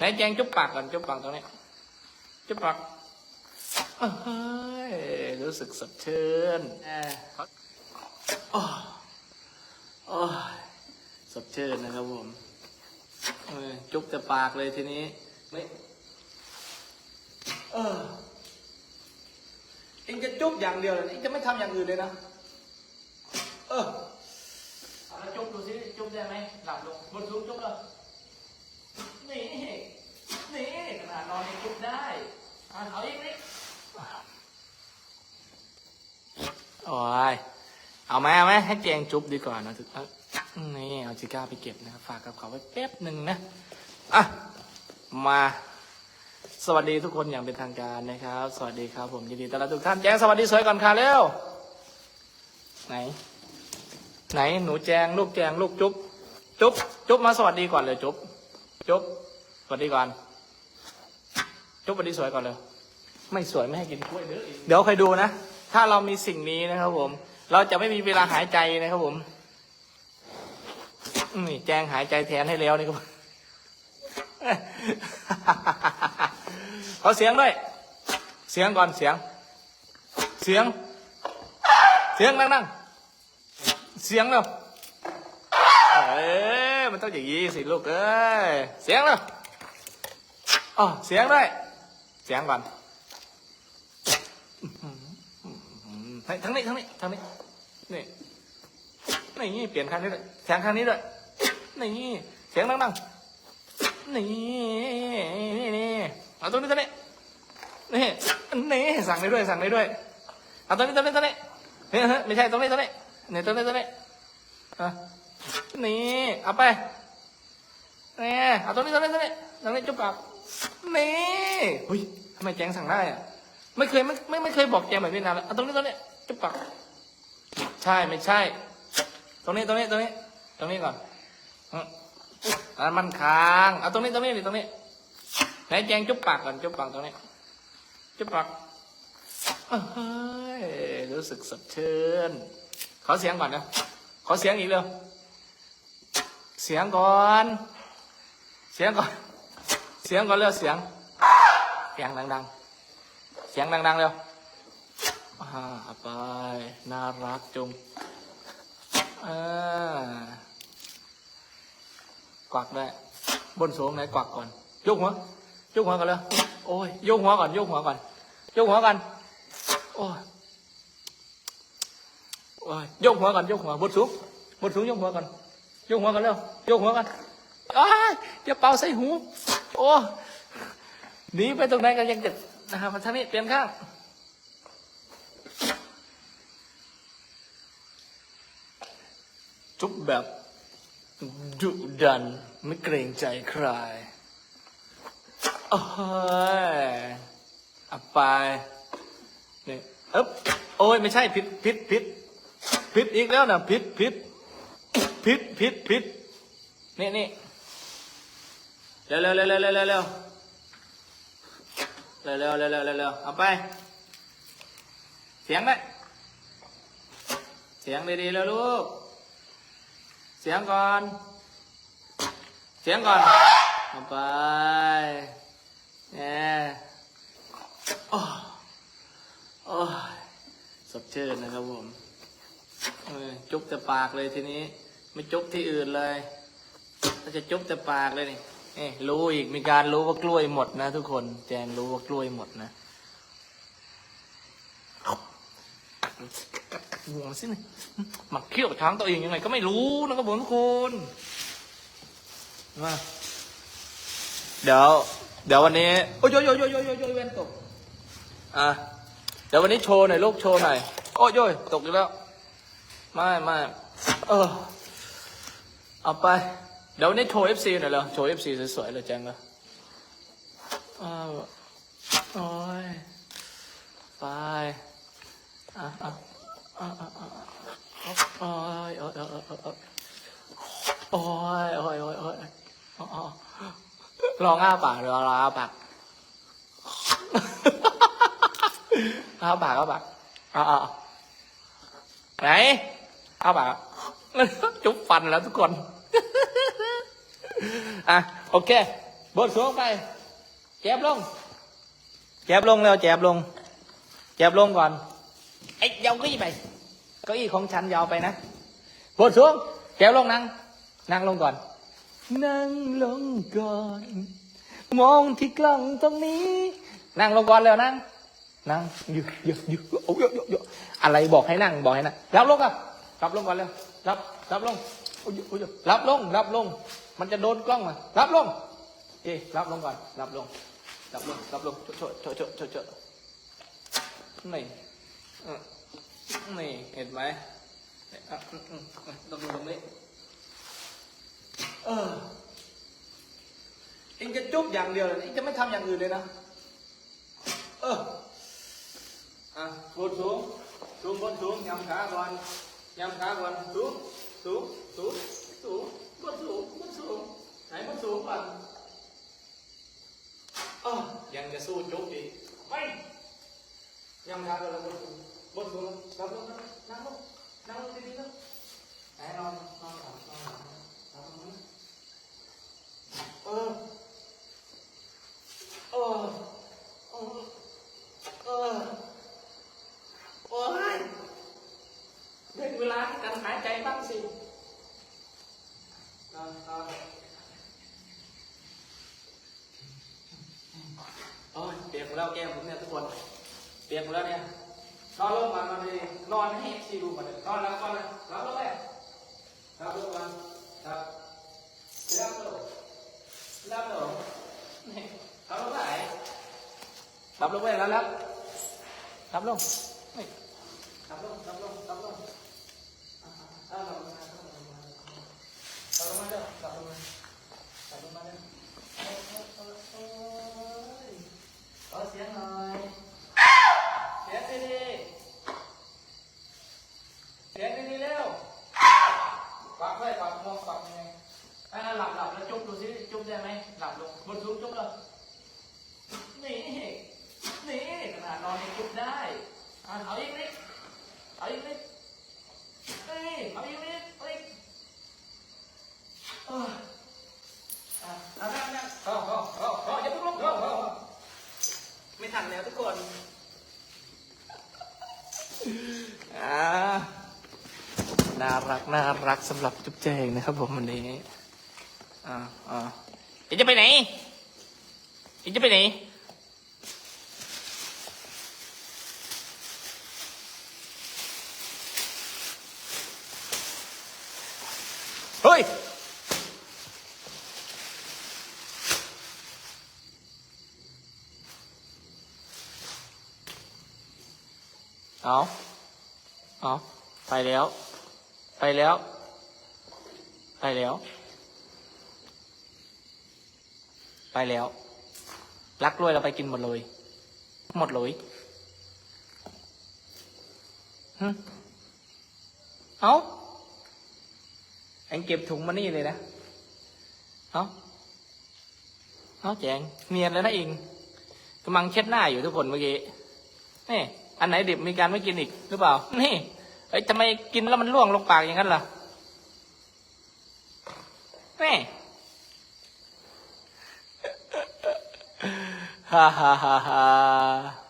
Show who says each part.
Speaker 1: ไหนแจงจุ๊บปากก่อนจุ๊บปากตรงนี้ จุ๊บปากเฮ้ยรู้สึกสดชื่นแอบโอ้โอ้ยสดชื่นนะครับผมเออจุ๊บแต่ปากเลยทีนี้ ไม่เออเองจะจุ๊บอย่างเดียวเลยเองจะไม่ทำอย่างอื่นเลยนะ เออเอาแล้วจุ๊บดูสิจุ๊บได้ไหมหลับลงบนสูงจุ๊บเลยนี่นี่ขนาดนอนยังจุ๊บ ได้อะเอาอีกนิดโอ้ยเอาไหมเอาไหมให้เจงจุ๊บดีกว่านะถึงนี่เอาจิก้าไปเก็บนะครับฝากกับเขาไว้แป๊บหนึ่งนะอะมาสวัสดีทุกคนอย่างเป็นทางการนะครับ สวัสดีครับผมยินดีต้อนรับทุกท่านแจ้งสวัสดีสวยก่อนค่ะเร็วไหน ไหนหนูแจงลูกแจงลูกจุ๊บจุ๊บจุ๊บมาสวัสดีก่อนเลยจุ๊บจุ๊บสวัสดีก่อน จุ๊บวัสดีสวยก่อนเลย ไม่สวยไม่ให้กินกล้วยเด้อเดี๋ยวคอยดูนะ ถ้าเรามีสิ่งนี้นะครับผม เราจะไม่มีเวลาหายใจนะครับผมนี่แจงหายใจแทนให้แล้วนี่ครับขอเสียงด้วย เสียงก่อนเสียง เสียง เสียงนั่งๆเสียงเร็วเอ้มันต้องอย่างนี้สิลูกเอ้ย เสียงเร็วอ๋อเสียงด้วย สียงก่อนเฮ้ยทั้งนี้ทั้งนี้ทั้งนี้นี่นี่เปลี่ยนข้างนี้ด้วยเสียงข้างนี้ด้วยนี่เสียงดังๆนี่นี่นี่เอาตัวนี้ตัวนี้นี่นี่สั่งได้ด้วยสั่งได้ด้วยเอาตัวนี้ตัวนี้ตัวนี้เฮ้ยเฮ้ยไม่ใช่ตัวนี้ตัวนี้นี่ตัวนี้ตัวนี้อะนี่เอาไปนี่เอาตัวนี้ตัวนี้ตัวนี้ตัวนี้จุ๊บปาก นี่เฮ้ยทำไมแจงสั่งได้อะไม่เคยไม่ไม่ไม่เคยบอกแจงแบบนี้นานแล้วเอาตรงนี้ตรงนี้จุ๊บปากใช่ไม่ใช่ ตรงนี้ตรงนี้ตรงนี้ ตรงนี้ก่อนอืมอันมันค้างเอาตรงนี้ตรงนี้ดิตรงนี้ไหนแจงจุ๊บปากก่อนจุ๊บปากตรงนี้ จุ๊บปากเฮ้ยรู้สึกสดชื่นขอเสียงก่อนนะขอเสียงอีกเร็วเสียงก่อน เสียงก่อนเสียงก่อนเร็วเสียง เสียงดังๆ เสียงดังๆเร็วอ่าไป น่ารักจุงอ่ากวักได้ บนสูงไหนกวักก่อนยกหัวยกหัวก่อนเลยโอ้ยยกหัวก่อนยกหัวก่อนยกหัวก่อนโอ้ยโอ้ยยกหัวก่อนยกหัวบนสูงบนสูงยกหัวก่อนยกหัวก่อนเร็วยกหัวก่อนอ้าอย่าเป่าใส่หู โอ้หนีไปตรงไหนกันยังจะนะครับมาทางนี้เปลี่ยนข้างจุ๊บแบบดุดันไม่เกรงใจใครโอ้ยอับไปนี่เอ๊บโอ้ยไม่ใช่ผิดผิดผิดผิดอีกแล้วนะผิดผิดผิดผิดผิดนี่นี่ เร็วเร็วเร็วเร็วเร็วเร็วเร็วเร็วเร็วเร็วเร็วเร็วเร็วเอาไป เสียงได้เสียงดีๆแล้วลูก เสียงก่อน เสียงก่อนเอาไปเนี่ยโอ้โอ้ยสดชื่นนะครับผมจุ๊บแต่ปากเลยทีนี้ ไม่จุ๊บที่อื่นเลยถ้าจะจุ๊บแต่ปากเลยนี่ เอ้รู้อีกมีการรู้ว่ากล้วยหมดนะ ทุกคน แจงรู้ว่ากล้วยหมดนะห่วงสินี่หมักเขี้ยวช้างตัวเองยังไงก็ไม่รู้นะครับผมทุกคนมาเดี๋ยว เดี๋ยววันนี้ โอ้ยโยโยโยโยโยโยเว้นตก อะ เดี๋ยววันนี้โชว์หน่อยลูกโชว์หน่อย โอ้ยโยตกอีกแล้ว ไม่ไม่เออ เอาไป เดี๋ยวนี่โชว์เอฟซีหน่อยเลยโชว์เอฟซีสวยๆเลยจังเลยโอ้ยไปอะอะอะอะอะโอ้ยโอ้ยโอ้ยโอ้ยโอ้ยโอ้ยโอ้ยลองอ้าปากเดี๋ยวลองอ้าปากอ้าปากอ้าปากอะอไหนอ้าปากจุ๊บฟันแล้วทุกคน อะโอเคบดสูงไป แจบลง แจบลงแล้วแจบลง แจบลงก่อน ไอ้ยเอาเก้าอี้ไป เก้าอี้ของฉันยาวไปนะบดสูง แจบลงนั่ง นั่งลงก่อน นั่งลงก่อน มองที่กล้องตรงนี้ นั่งลงก่อนแล้วนั่ง นั่งอยู่อยู่อยู่โอ้ยยยอะไรบอกให้นั่งบอกให้นั่งรับลงครับรับลงก่อนเร็วรับรับลงโอ้ยอ้ยรับลง รับลง มันจะโดนกล้องอะรับลง เอ๊รับลงก่อน รับลง รับลง รับลงโชว์โชว์โชว์โชว์โชว์นี่เออนี่เห็นไหมอะอืมอืมอืมตรงนี้ตรงนี้ เออเองจะจุบอย่างเดียวเลยเองจะไม่ทำอย่างอื่นเลยนะ เออ อะบนสูงสูงบนสูงยำขาก่อนยำขาก่อนสูง สูงสูงสูงบนสูงบนสูงไหนบนสูงก่อนเออยังจะสู้จุ๊บอีกไม่ยำขาก่อนแล้วบนสูงบน โอ้ยเปียกหมดแล้วแก้มผมเนี่ยทุกคน เปียกหมดแล้วเนี่ยนอนลงมานอนเลยนอนให้ซีดูก่อนเลยนอนแล้วก่อนเลยรับลงไปรับลงมาครับรับลงรับลงรับลงไปรับลงไปแล้วแล้วรับลงนี่ รับลงรับลงรับลงอ่าอ่ารับลงมารับลงมารับลงมาเด้อรับลงมารับลงมาเด้อโอ้โอ้โอ้ยขอเสียงหน่อยเสียงดีๆเสียงดีๆเร็วปากไว้ปากมองปากยังไงอ่าหลับหลับแล้วจุ๊บดูสิจุ๊บ ได้ไหมหลับลงบนสูงจุ๊บเลยนี่นี่ขนาดนอนยังจุ๊บได้เอาอีกนิดเอาอีกนิดเอ้ยเอาอีกนิดเอาอีกเอออะเอานั่งนั่งเอาเอาเอาเอาอย่าเพิ่งลุกเอาเอาไม่ทันแล้วทุกคนอ่าน่ารักน่ารักสำหรับจุ๊บแจงนะครับผมวันนี้อ่าอ่า เอ็งจะไปไหน เอ็งจะไปไหน เฮ้ย เอาเอาไปแล้ว ไปแล้ว ไปแล้ว ไปแล้ว รักรวยเราไปกินหมดเลย หมดเลยเอาเอ็งเก็บถุงมานี่เลยนะ เอาเอาแจงเนียนแล้วนะเองกำลังเช็ดหน้าอยู่ทุกคนเมื่อกี้ นี่ อันไหนดิบมีการไม่กินอีกหรือเปล่า นี่เอ้ยทำไมกินแล้วมันล่วงลงปากอย่างนั้นล่ะ นี่ ฮ่าฮ่าฮ่าฮ่า